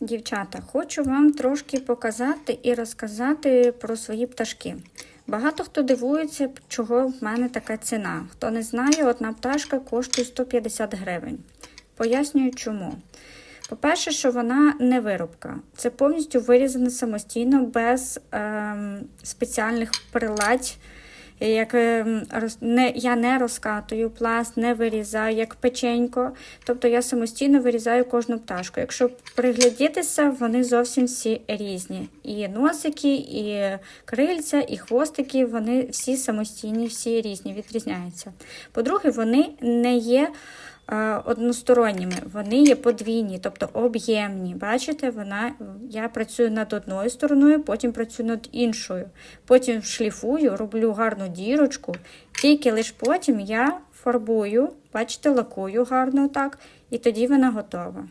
Дівчата, хочу вам трошки показати і розказати про свої пташки. Багато хто дивується, чого в мене така ціна. Хто не знає, одна пташка коштує 150 гривень. Пояснюю чому. По-перше, що вона не виробка. Це повністю вирізана самостійно, без ем, спеціальних приладь. Як ем, не, я не розкатую пласт, не вирізаю, як печенько. Тобто я самостійно вирізаю кожну пташку. Якщо приглядітися, вони зовсім всі різні. І носики, і крильця, і хвостики, вони всі самостійні, всі різні, відрізняються. По-друге, вони не є е, односторонніми, вони є подвійні, тобто об'ємні. Бачите, вона, я працюю над одною стороною, потім працюю над іншою. Потім шліфую, роблю гарну дірочку, тільки лише потім я фарбую, бачите, лакую гарно так, і тоді вона готова.